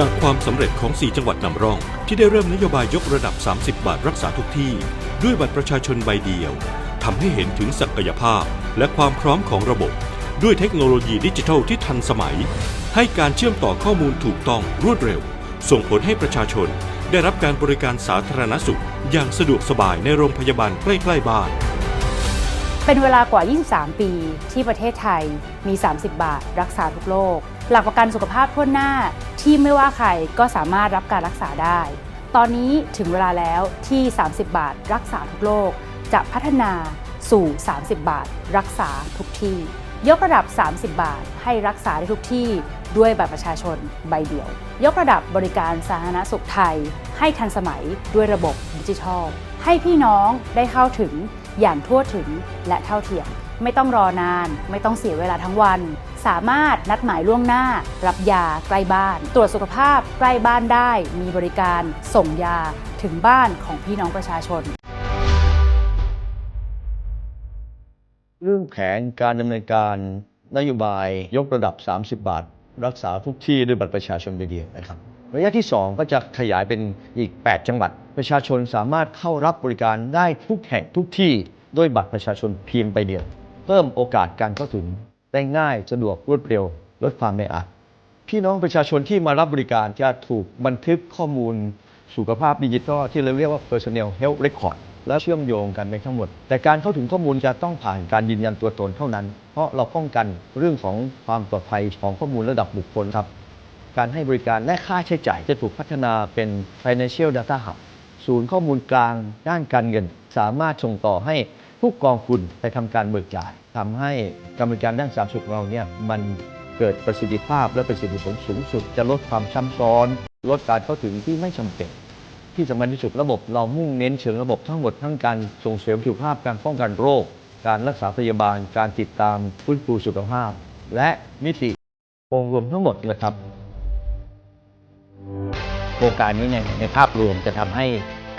จากความสำเร็จของ 4 จังหวัดนำร่อง ที่ได้เริ่มนโยบายยกระดับ 30 บาทรักษาทุกที่ ด้วยบัตรประชาชนใบเดียวทำให้เห็นถึงศักยภาพ และความพร้อมของระบบ ด้วยเทคโนโลยีดิจิทัลที่ทันสมัย ให้การเชื่อมต่อข้อมูลถูกต้องรวดเร็ว ส่งผลให้ประชาชน ได้รับการบริการสาธารณสุข อย่างสะดวกสบายในโรงพยาบาลใกล้ๆบ้าน เป็นเวลากว่า 23 ปีที่ประเทศไทยมี 30 บาท รักษาทุกโรคหลักประกันสุขภาพทั่วหน้า ที่ไม่ว่าใครก็สามารถรับการรักษาได้ ตอนนี้ถึงเวลาแล้วที่ 30 บาท รักษาทุกโรคจะพัฒนาสู่ 30 บาท รักษาทุกที่ ยกระดับ 30 บาท ให้รักษาได้ทุกที่ด้วยบัตรประชาชนใบเดียว ยกระดับบริการสาธารณสุขไทย ให้ทันสมัยด้วยระบบดิจิทัล ให้พี่น้องได้เข้าถึงอย่างทั่วถึงและเท่าเทียม ไม่ต้องรอนาน ไม่ต้องเสียเวลาทั้งวัน สามารถนัดหมายล่วงหน้า รับยาใกล้บ้าน ตรวจสุขภาพใกล้บ้านได้ มีบริการส่งยาถึงบ้านของพี่น้องประชาชน เรื่องแผนการดำเนินการนโยบายยกระดับ 30 บาท รักษาทุกที่ด้วยบัตรประชาชนใบเดียวนะครับระยะที่ 2 ก็จะขยายเป็นอีก 8 จังหวัด ประชาชนสามารถเข้ารับบริการได้ทุกแห่งทุกที่ด้วยบัตรประชาชนเพียงใบเดียว เพิ่มโอกาสการเข้าถึงได้ง่ายสะดวกรวดเร็วลดความแออัดพี่น้องประชาชนที่มารับบริการจะถูกบันทึกข้อมูลสุขภาพดิจิทัลที่เราเรียกว่า personal health record และเชื่อมโยงกันไปทั้งหมด แต่การเข้าถึงข้อมูลจะต้องผ่านการยืนยันตัวตนเท่านั้น เพราะเราป้องกันเรื่องของความปลอดภัยของข้อมูลระดับบุคคลครับ การให้บริการและค่าใช้จ่ายจะถูกพัฒนาเป็น financial data hub ศูนย์ข้อมูลกลางด้านการเงิน สามารถส่งต่อให้ ผู้กองทุนไปทำการเบิกจ่ายทำให้การบริการด้านสาธารณสุขเราเนี่ยมันเกิดประสิทธิภาพและประสิทธิผลสูงสุด จะลดความซ้ำซ้อน ลดการเข้าถึงที่ไม่จำเป็น ที่สำคัญที่สุดระบบเรามุ่งเน้นเชิงระบบทั้งหมดทั้งการส่งเสริมสุขภาพการป้องกันโรค การรักษาพยาบาล การติดตามฟื้นฟูสุขภาพ และมิติองค์รวมทั้งหมดเลยครับโครงการนี้ในในภาพรวมจะทำให้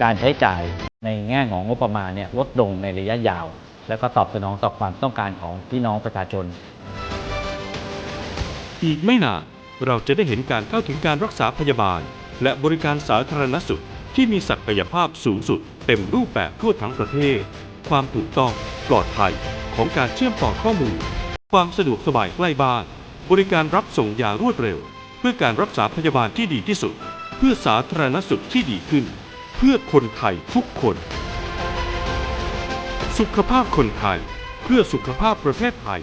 การใช้จ่าย ในแง่ของงบประมาณเนี่ยลดลงในระยะยาว แล้วก็ตอบสนองต่อความต้องการของพี่น้องประชาชน อีกไม่นานเราจะได้เห็นการเข้าถึงการรักษาพยาบาล และบริการสาธารณสุขที่มีศักยภาพสูงสุด เต็มรูปแบบทั่วทั้งประเทศ ความถูกต้องปลอดภัยของการเชื่อมต่อข้อมูล ความสะดวกสบายใกล้บ้าน บริการรับส่งยารวดเร็ว เพื่อการรักษาพยาบาลที่ดีที่สุด เพื่อสาธารณสุขที่ดีขึ้น เพื่อคนไทยทุกคน สุขภาพคนไทย เพื่อสุขภาพประเทศไทย